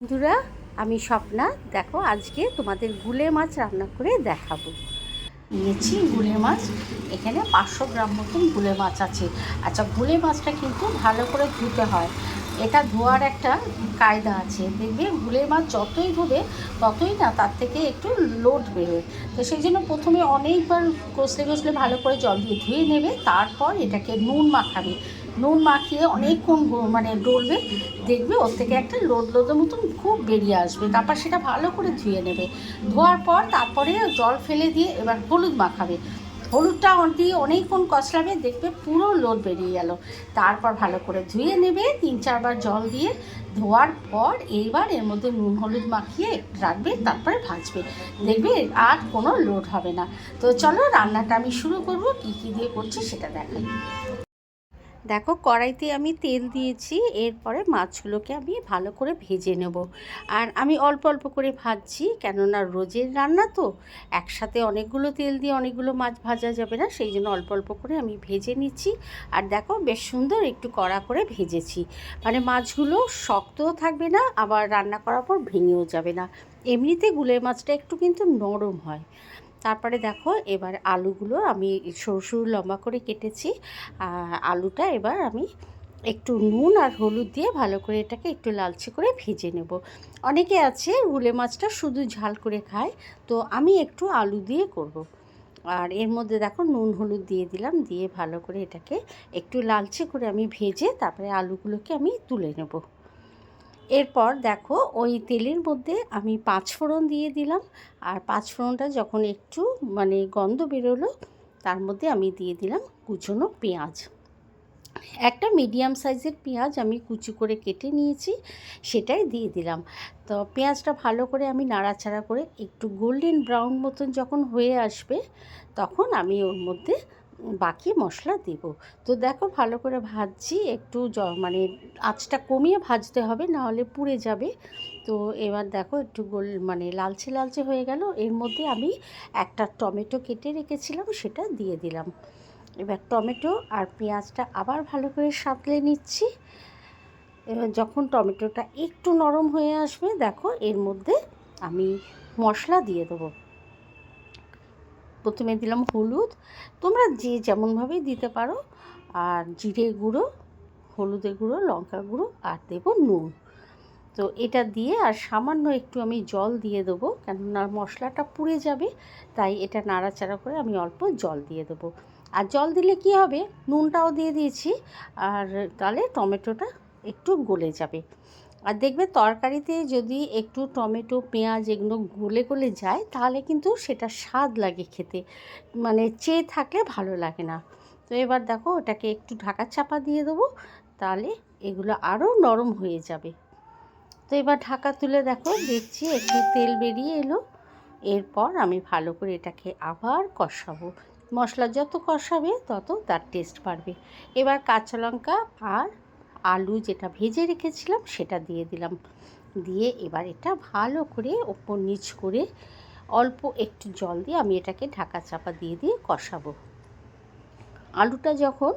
বন্ধুরা, আমি স্বপ্না। দেখো, আজকে তোমাদের গুলে মাছ রান্না করে দেখাবো। নিয়েছি গুলে মাছ। এখানে পাঁচশো গ্রাম মতন গুলে মাছ আছে। আচ্ছা গুলে মাছটা কিন্তু ভালো করে ধুতে হয়। এটা ধোয়ার একটা কায়দা আছে। দেখবে গুলে মাছ যতই ধোবে, ততই না তার থেকে একটু লোড বেরোয়। তো সেই জন্য প্রথমে অনেকবার কষলে কষলে ভালো করে জল দিয়ে ধুয়ে নেবে। তারপর এটাকে নুন মাখাবে। নুন মাখিয়ে অনেকক্ষণ মানে ডলবে, দেখবে ওর থেকে একটা লোদ লোদের মতন খুব বেরিয়ে আসবে। তারপর সেটা ভালো করে ধুয়ে নেবে। ধোয়ার পর তারপরে জল ফেলে দিয়ে এবার হলুদ মাখাবে। হলুদটা দিয়ে অনেকক্ষণ কষলাবে দেখবে পুরো লোদ বেরিয়ে গেল। তারপর ভালো করে ধুয়ে নেবে, তিন চারবার জল দিয়ে ধোয়ার পর এইবার এর মধ্যে নুন হলুদ মাখিয়ে রাখবে, তারপরে ভাজবে। দেখবে আর কোনো লোড হবে না। তো চলো রান্নাটা আমি শুরু করব, কী কী দিয়ে করছি সেটা দেখাই। দেখো কড়াইতে আমি তেল দিয়েছি, এরপরে মাছগুলোকে আমি ভালো করে ভেজে নেব। আর আমি অল্প অল্প করে ভাজছি, কেননা রোজের রান্না তো, একসাথে অনেকগুলো তেল দিয়ে অনেকগুলো মাছ ভাজা যাবে না, সেই জন্য অল্প অল্প করে আমি ভেজে নিচ্ছি। আর দেখো বেশ সুন্দর একটু কড়া করে ভেজেছি। মানে মাছগুলো শক্তও থাকবে না, আবার রান্না করার পর ভেঙেও যাবে না। এমনিতে গুলের মাছটা একটু কিন্তু নরম হয়। তারপরে দেখো এবার আলুগুলো আমি সরু সরু লম্বা করে কেটেছি। আলুটা এবার আমি একটু নুন আর হলুদ দিয়ে ভালো করে এটাকে একটু লালচে করে ভেজে নেব। অনেকে আছে গুলে মাছটা শুধু ঝাল করে খায়, তো আমি একটু আলু দিয়ে করব। আর এর মধ্যে দেখো নুন হলুদ দিয়ে দিলাম, দিয়ে ভালো করে এটাকে একটু লালচে করে আমি ভেজে তারপরে আলুগুলোকে আমি তুলে নেব। এরপর দেখো ওই তেলের মধ্যে আমি পাঁচফোড়ন দিয়ে দিলাম। আর পাঁচফোড়নটা যখন একটু মানে গন্ধ বেরোলো, তার মধ্যে আমি দিয়ে দিলাম কুচনো পেঁয়াজ। একটা মিডিয়াম সাইজের পেঁয়াজ আমি কুচি করে কেটে নিয়েছি, সেটাই দিয়ে দিলাম। তো পেঁয়াজটা ভালো করে আমি নাড়াচাড়া করে একটু গোল্ডেন ব্রাউন মতন যখন হয়ে আসবে, তখন আমি ওর মধ্যে বাকি মশলা দেব। তো দেখো ভালো করে ভাজছি, একটু জ মানে আঁচটা কমিয়ে ভাজতে হবে নাহলে পুড়ে যাবে। তো এবার দেখো একটু গোল মানে লালচে লালচে হয়ে গেল। এর মধ্যে আমি একটা টমেটো কেটে রেখেছিলাম, সেটা দিয়ে দিলাম। এবার টমেটো আর পেঁয়াজটা আবার ভালো করে সাঁতলে নিচ্ছি। এবার যখন টমেটোটা একটু নরম হয়ে আসবে, দেখো এর মধ্যে আমি মশলা দিয়ে দেবো। প্রথমে দিলাম হলুদ। তোমরা যে যেমনভাবেই দিতে পারো, আর জিরে গুঁড়ো, হলুদের গুঁড়ো লঙ্কা গুঁড়ো, আর দেবো নুন। তো এটা দিয়ে, আর সামান্য একটু আমি জল দিয়ে দেবো, কেননা মশলাটা পুড়ে যাবে, তাই এটা নাড়াচাড়া করে আমি অল্প জল দিয়ে দেবো। আর জল দিলে কি হবে? নুনটাও দিয়ে দিয়েছি, আর তাহলে টমেটোটা একটু গলে যাবে। আর দেখবে তরকারিতে যদি একটু টমেটো, পেঁয়াজ এগুলো গলে গলে যায়, তাহলে কিন্তু সেটা স্বাদ লাগে খেতে। মানে চেয়ে থাকলে ভালো লাগে না। তো এবার দেখো ওটাকে একটু ঢাকা চাপা দিয়ে দেবো, তাহলে এগুলো আরও নরম হয়ে যাবে। তো এবার ঢাকা তুলে দেখো, দেখছি একটু তেল বেরিয়ে এলো। এরপর আমি ভালো করে এটাকে আবার কষাবো। মশলা যত কষাবে, তত তার টেস্ট বাড়বে। এবার কাঁচা লঙ্কা আর আলু যেটা ভেজে রেখেছিলাম সেটা দিয়ে দিলাম। দিয়ে এবার এটা ভালো করে ওপর নিচ করে অল্প একটু জল দিয়ে আমি এটাকে ঢাকা চাপা দিয়ে দিয়ে কষাবো। আলুটা যখন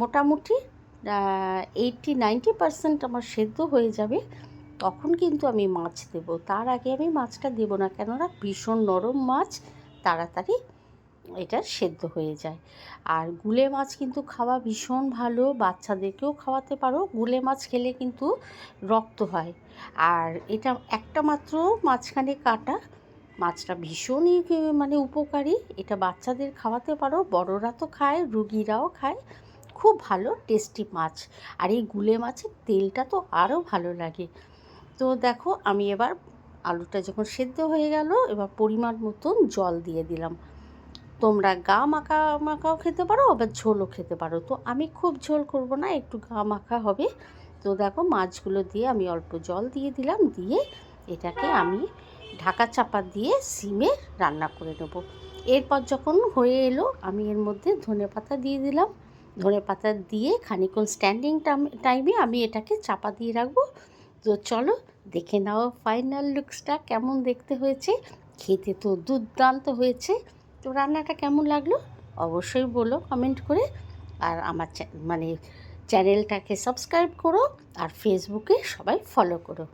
মোটামুটি এইটটি নাইনটি পারসেন্ট আমার সেদ্ধ হয়ে যাবে, তখন কিন্তু আমি মাছ দেব। তার আগে আমি মাছটা দেবো না কেননা ভীষণ নরম মাছ, তাড়াতাড়ি এটা সেদ্ধ হয়ে যায়। আর গুলে মাছ কিন্তু খাওয়া ভীষণ ভালো, বাচ্চাদেরকেও খাওয়াতে পারো। গুলে মাছ খেলে কিন্তু রক্ত হয়। আর এটা একটা মাত্র মাঝখানে কাটা। মাছটা ভীষণই মানে উপকারী। এটা বাচ্চাদের খাওয়াতে পারো, বড়রা তো খায়, রুগীরাও খায়। খুব ভালো, টেস্টি মাছ। আর এই গুলে মাছের তেলটা তো আরও ভালো লাগে। তো দেখো, আমি এবার আলুটা যখন সেদ্ধ হয়ে গেল, এবার পরিমাণ মতন জল দিয়ে দিলাম। তোমরা গা মাখা, মাখাও খেতে পারো, আবার ঝোলও খেতে পারো। তো আমি খুব ঝোল করব না, একটু গা মাখা হবে। তো দেখো মাছগুলো দিয়ে আমি অল্প জল দিয়ে দিলাম, দিয়ে এটাকে আমি ঢাকা চাপা দিয়ে সিমে রান্না করে নেব। এরপর যখন হয়ে এলো, আমি এর মধ্যে ধনে পাতা দিয়ে দিলাম। ধনে পাতা দিয়ে খানিক্ষণ স্ট্যান্ডিং টাইমে আমি এটাকে চাপা দিয়ে রাখব। তো চলো দেখে নাও ফাইনাল লুকসটা কেমন দেখতে হয়েছে। খেতে তো দুর্দান্ত হয়েছে। তো রান্নাটা কেমন লাগল? অবশ্যই বলো কমেন্ট করে। আর আমার মানে চ্যানেলটাকে সাবস্ক্রাইব করো আর ফেসবুকে সবাই ফলো করো।